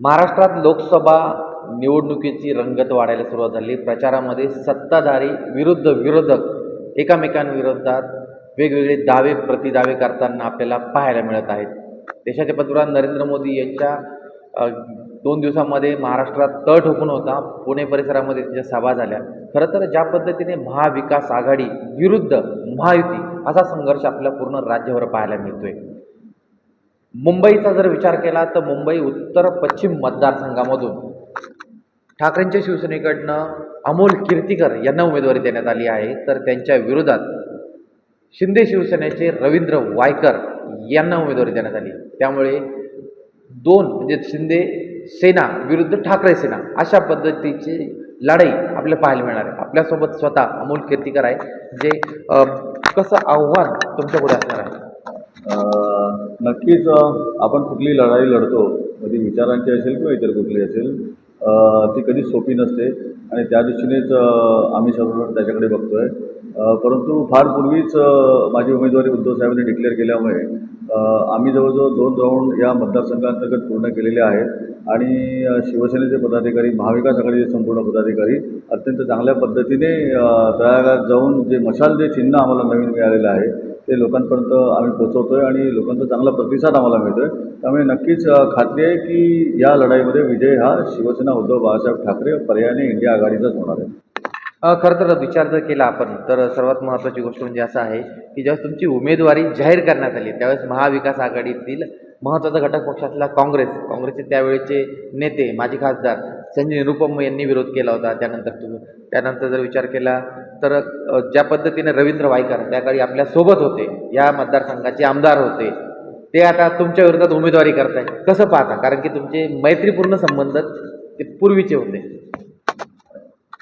महाराष्ट्रात लोकसभा निवडणुकीची रंगत वाढायला सुरुवात झाली. प्रचारामध्ये सत्ताधारी विरुद्ध विरोधक एकामेकांविरोधात वेगवेगळे दावे प्रतिदावे करताना आपल्याला पाहायला मिळत आहेत. देशाचे पंतप्रधान नरेंद्र मोदी यांच्या दोन दिवसामध्ये महाराष्ट्रात तळ ठोकून होता. पुणे परिसरामध्ये त्यांच्या सभा झाल्या. खरं तर ज्या पद्धतीने महाविकास आघाडी विरुद्ध महायुती असा संघर्ष आपल्याला पूर्ण राज्यभर पाहायला मिळतोय. मुंबईचा जर विचार केला तर मुंबई उत्तर पश्चिम मतदारसंघामधून. ठाकरेंच्या शिवसेनेकडनं अमोल कीर्तीकर यांना उमेदवारी देण्यात आली आहे. तर त्यांच्या विरोधात शिंदे शिवसेनेचे रवींद्र वायकर यांना उमेदवारी देण्यात आली. त्यामुळे दोन म्हणजे शिंदे सेना विरुद्ध ठाकरे सेना अशा पद्धतीची लढाई आपल्याला पाहायला मिळणार आहे. आपल्यासोबत स्वतः अमोल कीर्तीकर आहे जे कसं आव्हान तुमच्यापुढे असणार आहे? नक्कीच आपण कुठली लढाई लढतो कधी विचारांची असेल किंवा इतर कुठली असेल ती कधी सोपी नसते आणि त्या दृष्टीनेच आम्ही सर्व त्याच्याकडे बघतो आहे परंतु फार पूर्वीच माझी उमेदवारी उद्धव साहेबांनी डिक्लेअर केल्यामुळे आम्ही जवळजवळ दोन राऊंड या मतदारसंघांतर्गत पूर्ण केलेले आहेत आणि शिवसेनेचे पदाधिकारी महाविकास आघाडीचे संपूर्ण पदाधिकारी अत्यंत चांगल्या पद्धतीने अं, तळागाळात जाऊन जे मशाल जे चिन्ह आम्हाला नवीन मिळालेलं आहे ते लोकांपर्यंत आम्ही पोचवतो आहे आणि लोकांचा चांगला प्रतिसाद आम्हाला मिळतो आहे त्यामुळे नक्कीच खात्री आहे की या लढाईमध्ये विजय हा शिवसेना उद्धव बाळासाहेब ठाकरे पर्यायाने इंडिया आघाडीचाच होणार आहे. खरं तर विचार जर केला आपण तर सर्वात महत्त्वाची गोष्ट म्हणजे असं आहे की ज्यावेळेस तुमची उमेदवारी जाहीर करण्यात आली त्यावेळेस महाविकास आघाडीतील महत्त्वाचा घटक पक्ष काँग्रेस काँग्रेसचे त्यावेळेचे नेते माजी खासदार संजय निरुपम यांनी विरोध केला होता. त्यानंतर तुम्ही त्यानंतर जर विचार केला तर ज्या पद्धतीने रवींद्र वायकर त्या काळी आपल्यासोबत होते या मतदारसंघाचे आमदार होते ते आता तुमच्या विरोधात उमेदवारी करताय कसं पाहता? कारण की तुमचे मैत्रीपूर्ण संबंध ते पूर्वीचे होते.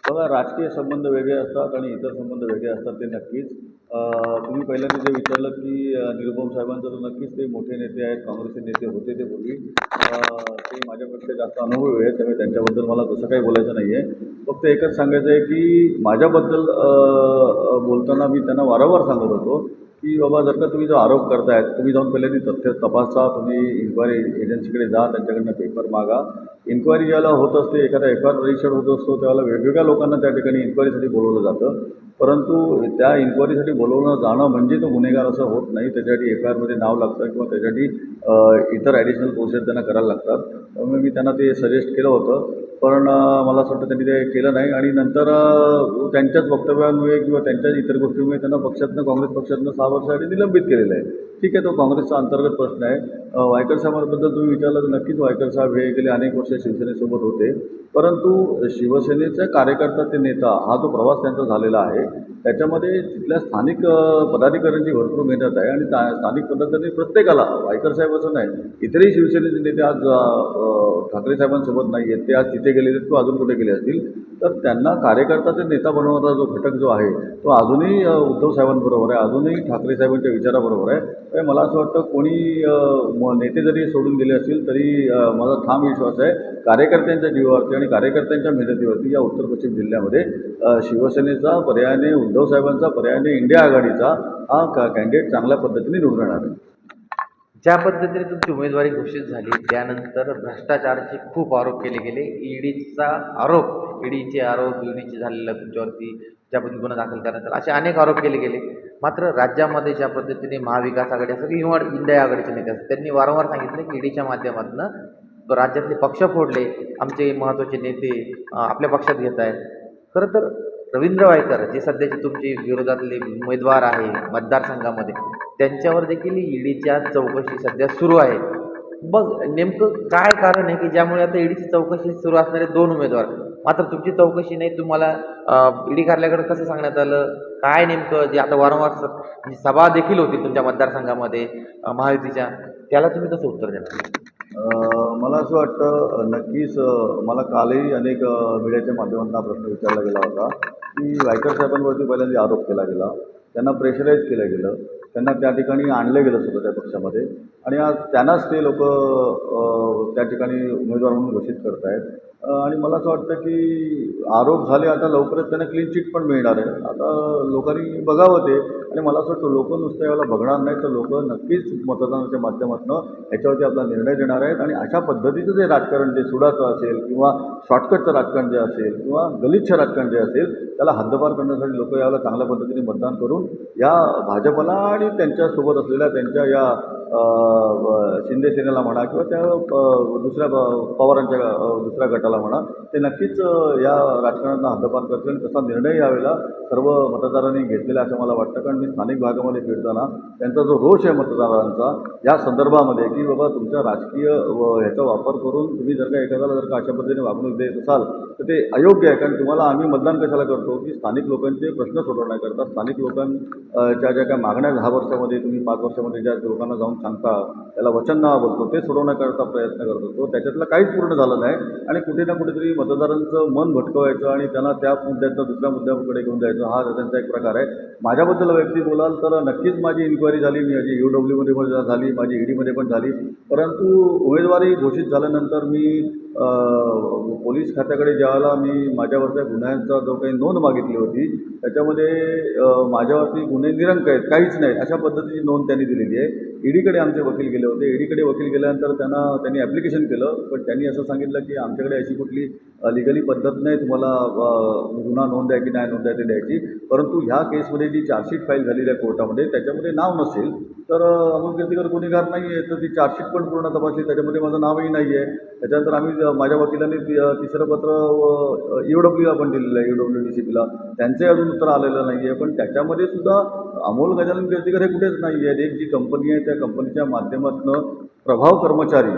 बघा राजकीय संबंध वेगळे असतात आणि इतर संबंध वेगळे असतात ते नक्कीच. तुम्ही पहिल्यांदा जे विचारलं की निरुपम साहेबांचं तर नक्कीच ते मोठे नेते आहेत काँग्रेसचे नेते होते ते पूर्वी. ते माझ्यापेक्षा जास्त अनुभवी आहेत त्यामुळे त्यांच्याबद्दल मला तसं काही बोलायचं नाही आहे फक्त एकच सांगायचं आहे की माझ्याबद्दल बोलताना मी त्यांना वारंवार सांगत होतो की बाबा जर का तुम्ही जो आरोप करतायत तुम्ही जाऊन पहिल्यांदा तथ्य तपासा तुम्ही इन्क्वायरी एजन्सीकडे जा त्यांच्याकडनं पेपर मागा. इन्क्वायरी ज्याला होत असते एखादा एफ आय आर रजिस्टर्ड होत असतो त्यावेळेला वेगवेगळ्या लोकांना त्या ठिकाणी इन्क्वायरीसाठी बोलवलं जातं. परंतु त्या इन्क्वायरीसाठी बोलवणं जाणं म्हणजे तो गुन्हेगार असं होत नाही. त्याच्यासाठी एफ आय आरमध्ये नाव लागतं किंवा त्याच्यासाठी इतर ॲडिशनल प्रोसेस त्यांना करायला लागतात. त्यामुळे मी त्यांना ते सजेस्ट केलं होतं. पण मला असं वाटतं त्यांनी ते केलं नाही. आणि नंतर त्यांच्याच वक्तव्यांमुळे किंवा त्यांच्याच इतर गोष्टींमुळे त्यांना पक्षातनं काँग्रेस पक्षातनं सहा वर्षासाठी निलंबित केलेलं आहे. ठीक आहे तो काँग्रेसचा अंतर्गत प्रश्न आहे. वायकर साहेबांबद्दल तुम्ही विचारलं तर नक्कीच वायकर साहेब हे गेले अनेक वर्ष शिवसेनेसोबत होते. परंतु शिवसेनेचा कार्यकर्ता ते नेता हा जो प्रवास त्यांचा झालेला आहे त्याच्यामध्ये तिथल्या स्थानिक पदाधिकाऱ्यांची भरपूर मेहनत आहे. आणि ता स्थानिक पदाधिकारी प्रत्येकाला वायकर साहेब असं नाही इतरही शिवसेनेचे नेते आज ठाकरे साहेबांसोबत नाही आहेत ते आज तिथे गेले आहेत किंवा अजून कुठे गेले असतील? तर त्यांना कार्यकर्ता ते नेता बनवणारा जो घटक जो आहे तो अजूनही उद्धव साहेबांबरोबर आहे अजूनही ठाकरे साहेबांच्या विचाराबरोबर आहे. तर मला असं वाटतं कोणी म- नेते जरी सोडून गेले असतील तरी माझा ठाम विश्वास आहे कार्यकर्त्यांच्या जीवावरती आणि कार्यकर्त्यांच्या मेहनतीवरती या उत्तर पश्चिम जिल्ह्यामध्ये शिवसेनेचा पर्यायाने उद्धव साहेबांचा पर्यायाने इंडिया आघाडीचा हा कॅन्डिडेट चांगल्या पद्धतीने निवडून राहणार आहे. ज्या पद्धतीने तुमची उमेदवारी घोषित झाली त्यानंतर भ्रष्टाचाराचे खूप आरोप केले गेले. ईडीचा आरोप ईडीचे आरोप ईडीचे झालेला तुमच्यावरती ज्या पद्धतीने गुन्हा दाखल करण्यात आला असे अनेक आरोप केले गेले. मात्र राज्यामध्ये ज्या पद्धतीने महाविकास आघाडी असं किंवा इंडिया आघाडीचे नेते असतात त्यांनी वारंवार सांगितलं की ईडीच्या माध्यमातून राज्यातले पक्ष फोडले आमचे महत्त्वाचे नेते आपल्या पक्षात घेत आहेत. खरं तर रवींद्र वायकर जे सध्याचे तुमचे विरोधातले उमेदवार आहे मतदारसंघामध्ये त्यांच्यावर देखील ईडीच्या चौकशी सध्या सुरू आहे मग नेमकं काय कारण आहे की ज्यामुळे आता ईडीची चौकशी सुरू असणारे दोन उमेदवार? मात्र तुमची चौकशी नाही तुम्हाला ईडी कार्यालयाकडे कसं सांगण्यात आलं? काय नेमकं जे आता वारंवार स- म्हणजे सभा देखील होती तुमच्या मतदारसंघामध्ये महायुतीच्या. त्याला तुम्ही कसं उत्तर देणार मला असं वाटतं नक्कीच मला कालही अनेक मीडियाच्या माध्यमातून हा प्रश्न विचारला गेला होता की वायकर साहेबांवरती पहिल्यांदा आरोप केला गेला. त्यांना प्रेशराईज केलं गेलं. त्यांना त्या ठिकाणी आणलं गेलं सुद्धा त्या पक्षामध्ये. आणि आज त्यांनाच ते लोक त्या ठिकाणी उमेदवार म्हणून घोषित करत आहेत आणि मला असं वाटतं की आरोप झाले आता लवकरच त्यांना क्लीन चिट पण मिळणार आहे. आता लोकांनी बघावं ते. आणि मला असं वाटतं लोकं नुसतं याला बघणार नाही तर लोक नक्कीच मतदानाच्या माध्यमातून ह्याच्यावरती आपला निर्णय देणार आहेत. आणि अशा पद्धतीचं जे राजकारण जे सुडाचं असेल किंवा शॉर्टकटचं राजकारण जे असेल किंवा गलिच्छ राजकारण जे असेल त्याला हद्दपार करण्यासाठी लोक याला चांगल्या पद्धतीने मतदान करून या भाजपला आणि त्यांच्यासोबत असलेल्या त्यांच्या या शिंदे सेनेला म्हणा किंवा त्या दुसऱ्या प- पवारांच्या दुसऱ्या गटाला म्हणा ते नक्कीच या राजकारणाला हद्दपार करतील. तसा निर्णय यावेळेला सर्व मतदारांनी घेतलेला असं मला वाटतं. कारण मी स्थानिक भागामध्ये फिरताना त्यांचा जो रोष आहे मतदारांचा या संदर्भामध्ये की बाबा तुमच्या राजकीय व ह्याचा वापर करून तुम्ही जर का एखाद्याला जर का अशा पद्धतीने वागणूक देत असाल तर ते अयोग्य आहे. कारण तुम्हाला आम्ही मतदान कशाला करतो? की स्थानिक लोकांचे प्रश्न सोडवण्याकरता स्थानिक लोकांच्या ज्या काय मागण्या दहा वर्षामध्ये तुम्ही पाच वर्षामध्ये ज्या लोकांना जाऊन सांगता त्याला वचननामा बोलतो ते सोडवण्याकरता प्रयत्न करत. असतो त्याच्यातलं काहीच पूर्ण झालं नाही. आणि कुठे ना कुठेतरी मतदारांचं मन भटकवायचं आणि त्यांना त्या मुद्द्यातनं दुसऱ्या मुद्द्याकडे घेऊन जायचं हा त्यांचा एक प्रकार आहे. माझ्याबद्दल व्यक्ती बोलाल तर नक्कीच माझी इन्क्वायरी झाली मी माझी यू डब्ल्यूमध्ये पण झाली माझी ईडीमध्ये पण झाली. परंतु उमेदवारी घोषित झाल्यानंतर मी पोलीस खात्याकडे ज्यावेळेला मी माझ्यावरच्या गुन्ह्यांचा जो काही नोंद मागितली होती त्याच्यामध्ये माझ्यावरती गुन्हे निरंक आहेत काहीच नाही अशा पद्धतीची नोंद त्यांनी दिलेली आहे. ईडीकडे आमचे वकील गेले होते ईडीकडे वकील गेल्यानंतर त्यांना त्यांनी ॲप्लिकेशन केलं पण त्यांनी असं सांगितलं की आमच्याकडे अशी कुठली लिगली पद्धत नाही तुम्हाला गुन्हा नोंद आहे की नाही नोंद आहे ते द्यायची. परंतु ह्या केसमध्ये जी चार्जशीट फाईल झालेली आहे कोर्टामध्ये त्याच्यामध्ये नाव नसेल तर अमोल कीर्तीकर गुन्हेगार नाही आहे तर ती चार्जशीट पण पूर्ण तपासली त्याच्यामध्ये माझं नावही नाही आहे त्याच्यानंतर आम्ही माझ्या वकिलांनी ती- तिसरं पत्र यू डब्ल्यूला पण दिलेलं आहे यू डब्ल्यू डी सी पीला त्यांचंही अजून उत्तर आलेलं नाही आहे पण त्याच्यामध्ये सुद्धा अमोल गजानन कीर्तीकर हे कुठेच नाही आहेत एक जी कंपनी आहे त्या कंपनीच्या माध्यमातून प्रभाव कर्मचारी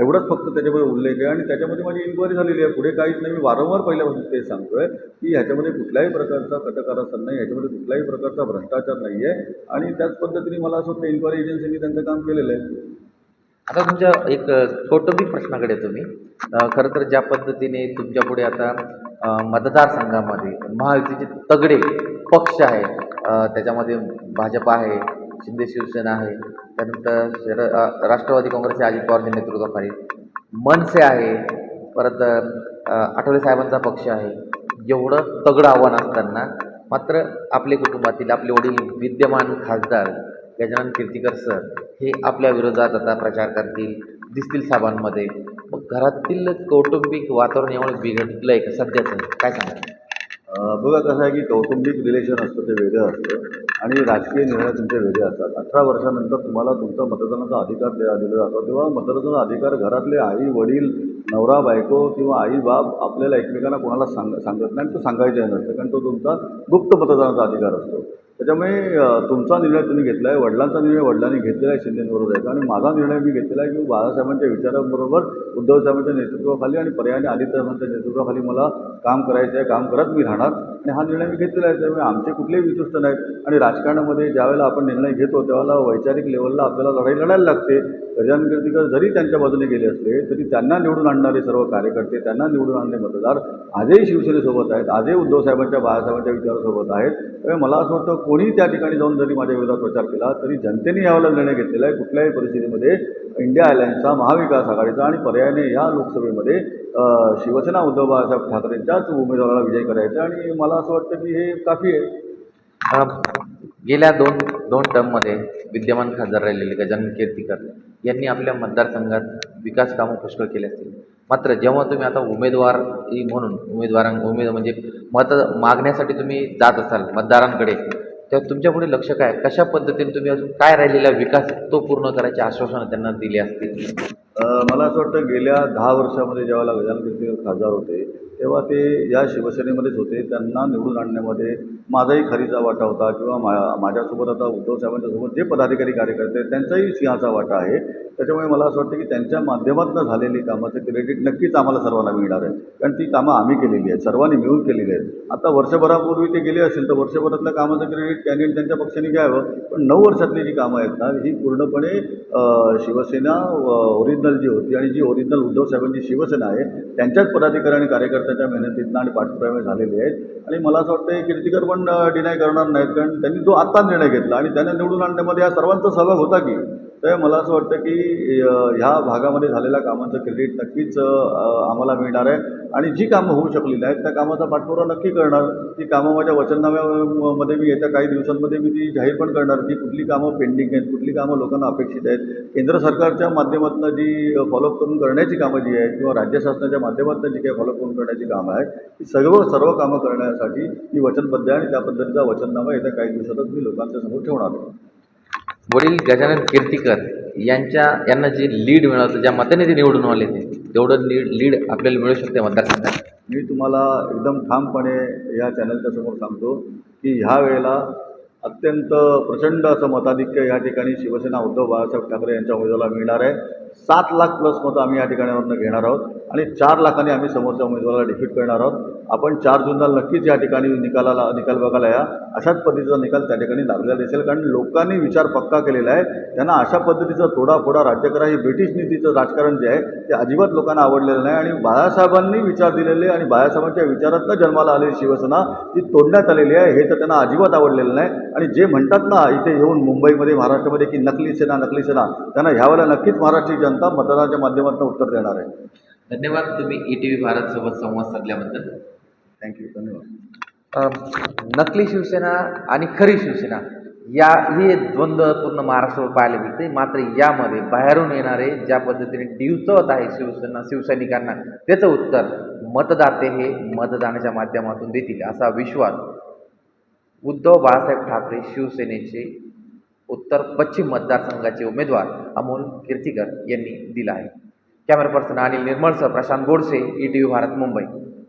एवढंच फक्त त्याच्यामध्ये उल्लेख आहे. आणि त्याच्यामध्ये माझी इन्क्वायरी झालेली आहे पुढे काहीच नाही. मी वारंवार पहिल्यापासून ते सांगतोय की ह्याच्यामध्ये कुठल्याही प्रकारचा कटकारस्थान नाही ह्याच्यामध्ये कुठल्याही प्रकारचा भ्रष्टाचार नाही आहे आणि त्याच पद्धतीने मला असं वाटतं इन्क्वायरी एजन्सीने त्यांचं काम केलेलं आहे. आता तुमच्या एक कौटुंबिक प्रश्नाकडे तुम्ही खरं तर ज्या पद्धतीने तुमच्यापुढे आता मतदारसंघामध्ये महायुतीचे तगडे पक्ष आहे त्याच्यामध्ये भाजप आहे शिंदे शिवसेना आहे त्यानंतर शर राष्ट्रवादी काँग्रेसचे अजित पवारच्या नेतृत्वाखाली मनसे आहे परत आठवले साहेबांचा पक्ष आहे एवढं तगडं आव्हान असताना मात्र आपले कुटुंबातील आपले वडील विद्यमान खासदार गजानन कीर्तीकर सर हे आपल्या विरोधात आता प्रचार करतील दिसतील साहेबांमध्ये मग घरातील कौटुंबिक वातावरण एवढं बिघडलं आहे का सध्याचं? काय सांगा बघा कसं आहे की कौटुंबिक रिलेशन असतं ते वेगळं असतं आणि राजकीय निर्णय तुमचे वेगळे असतात. अठरा वर्षानंतर तुम्हाला तुमचा मतदानाचा अधिकार दिला दिला जातो तेव्हा मतदानाचा अधिकार घरातले आई वडील नवरा बायको किंवा आई बाप आपल्याला एकमेकांना कोणाला सांग सांगत नाही आणि तो सांगायचा नसतं. कारण तो तुमचा गुप्त मतदानाचा अधिकार असतो. त्याच्यामुळे तुमचा निर्णय तुम्ही घेतला आहे वडिलांचा निर्णय वडिलांनी घेतलेला आहे शिंदेबरोबर जायचा आणि माझा निर्णय मी घेतलेला आहे की बाळासाहेबांच्या विचारांबरोबर उद्धव साहेबांच्या नेतृत्वाखाली आणि पर्यायाने आदित्य साहेबांच्या नेतृत्वाखाली मला काम करायचं आहे काम करत मी राहणार. आणि हा निर्णय मी घेतलेला आहे. त्यामुळे आमचे कुठलेही विशिष्ट नाहीत. आणि राजकारणामध्ये ज्यावेळेला आपण निर्णय घेतो त्यावेळेला वैचारिक लेवलला आपल्याला लढाई लढायला लागते. गजानन जरी त्यांच्या बाजूने गेले असले तरी त्यांना निवडून आणणारे सर्व कार्यकर्ते त्यांना निवडून आणणारे मतदार आजही शिवसेनेसोबत आहेत. आजही उद्धव साहेबांच्या बाळासाहेबांच्या विचारासोबत आहेत. त्यामुळे मला असं वाटतं कोणी त्या ठिकाणी जाऊन जरी माझ्या विरोधात प्रचार केला तरी जनतेने यावेळेला निर्णय घेतलेला आहे. कुठल्याही परिस्थितीमध्ये इंडिया अलायन्सचा महाविकास आघाडीचा आणि पर्यायाने या लोकसभेमध्ये शिवसेना उद्धव बाळासाहेब ठाकरेंच्याच उमेदवाराला विजय करायचा आणि मला असं वाटतं की हे काफी आहे. गेल्या दोन दोन टर्ममध्ये विद्यमान खासदार राहिलेले गजानन कीर्तीकर यांनी आपल्या मतदारसंघात विकास कामं पुष्कळ केले असतील. मात्र जेव्हा तुम्ही आता उमेदवार म्हणून उमेदवारां उमेद म्हणजे मत मागण्यासाठी तुम्ही जात असाल मतदारांकडे तेव्हा तुमच्यापुढे लक्ष काय? कशा पद्धतीने तुम्ही अजून काय राहिलेला विकास तो पूर्ण करायचे आश्वासनं त्यांना दिली असतील? मला असं वाटतं गेल्या दहा वर्षामध्ये ज्यावेळेला गजानन कीर्तीकर खासदार होते तेव्हा ते या शिवसेनेमध्येच होते. त्यांना निवडून आणण्यामध्ये माझाही खरीचा वाटा होता किंवा मा माझ्यासोबत आता उद्धव साहेबांच्यासोबत जे पदाधिकारी कार्यकर्ते आहेत त्यांचाही सिंहाचा वाटा आहे. त्याच्यामुळे मला असं वाटतं की त्यांच्या माध्यमातून झालेली कामाचं क्रेडिट नक्कीच आम्हाला सर्वांना मिळणार आहे कारण ती कामं आम्ही केलेली आहेत. सर्वांनी मिळून केलेली आहेत. आता वर्षभरापूर्वी ते गेले असेल तर वर्षभरातल्या कामाचं क्रेडिट त्यांनी त्यांच्या पक्षाने घ्यावं. पण नऊ वर्षातली जी कामं आहेत ना ही पूर्णपणे शिवसेना ओरिजिनल जी होती आणि जी ओरिजिनल उद्धव साहेबांची शिवसेना आहे त्यांच्याच पदाधिकारी आणि कार्यकर्त्याच्या मेहनतीतनं आणि पाठपुरावे झालेले आहेत. आणि मला असं वाटतं कीर्तिकर पण डिनाय करणार नाहीत. कारण त्यांनी जो आत्ता निर्णय घेतला आणि त्यांना निवडून आणण्यामध्ये या सर्वांचा सहभाग होता की? तर मला असं वाटतं की ह्या भागामध्ये झालेल्या कामाचं क्रेडिट नक्कीच आम्हाला मिळणार आहे. आणि जी कामं होऊ शकलेली आहेत त्या कामाचा पाठपुरावा नक्की करणार. ती कामं माझ्या वचननाम्यामध्ये मी येत्या काही दिवसांमध्ये मी ती जाहीर पण करणार. की कुठली कामं पेंडिंग आहेत कुठली कामं लोकांना अपेक्षित आहेत. केंद्र सरकारच्या माध्यमातून जी फॉलोअप करून करण्याची कामं जी आहेत किंवा राज्य शासनाच्या माध्यमातून जी काही फॉलोअप करून करण्याची कामं आहेत ती सर्व सर्व कामं करण्यासाठी मी वचनबद्ध आहे. आणि त्या पद्धतीचा वचननामा येत्या काही दिवसातच मी लोकांच्या समोर ठेवणार आहे. वडील गजानन कीर्तीकर यांच्या यांना जे लीड मिळालं ज्या मताने ते निवडून आले ते तेवढं लीड लीड आपल्याला मिळू शकते मतदारसंघात. मी तुम्हाला एकदम ठामपणे या चॅनलच्या समोर सांगतो की ह्या वेळेला अत्यंत प्रचंड असं मताधिक्य या ठिकाणी शिवसेना उद्धव बाळासाहेब ठाकरे यांच्या उमेदवाराला मिळणार आहे. सात लाख प्लस मतं आम्ही या ठिकाणावरनं घेणार आहोत. आणि चार लाखांनी आम्ही समोरच्या उमेदवाराला डिफीट करणार आहोत. आपण चार जूनला नक्कीच या ठिकाणी निकालाला निकाल बघायला या. अशाच पद्धतीचा निकाल त्या ठिकाणी लागलेला दिसेल. कारण लोकांनी विचार पक्का केलेला आहे. त्यांना अशा पद्धतीचा थोडाफोडा राज्य करा हे ब्रिटिश नीतीचं राजकारण जे आहे ते अजिबात लोकांना आवडलेलं नाही. आणि बाळासाहेबांनी विचार दिलेले आणि बाळासाहेबांच्या विचारातनं जन्माला आलेली शिवसेना ती तोडण्यात आलेली आहे. हे तर त्यांना अजिबात आवडलेलं नाही. आणि जे म्हणतात ना इथे येऊन मुंबईमध्ये महाराष्ट्रामध्ये की नकली सेना नकली सेना त्यांना ह्यावेळेला नक्कीच महाराष्ट्रीय जनता मतदानाच्या माध्यमातून उत्तर देणार आहे. धन्यवाद तुम्ही ई टी व्ही भारतसोबत संवाद साधल्याबद्दल. थँक्यू धन्यवाद. नकली शिवसेना आणि खरी शिवसेना या हे द्वंद्व पूर्ण महाराष्ट्रावर पाहायला मिळते. मात्र यामध्ये बाहेरून येणारे ज्या पद्धतीने डिवचवत आहे शिवसेना शिवसैनिकांना त्याचं उत्तर मतदाते हे मतदानाच्या माध्यमातून देतील असा विश्वास उद्धव बाळासाहेब ठाकरे शिवसेनेचे उत्तर पश्चिम मतदारसंघाचे उमेदवार अमोल कीर्तीकर यांनी दिला आहे. Camera person Anil निर्मळसह Prashant Godse E T V Bharat Mumbai.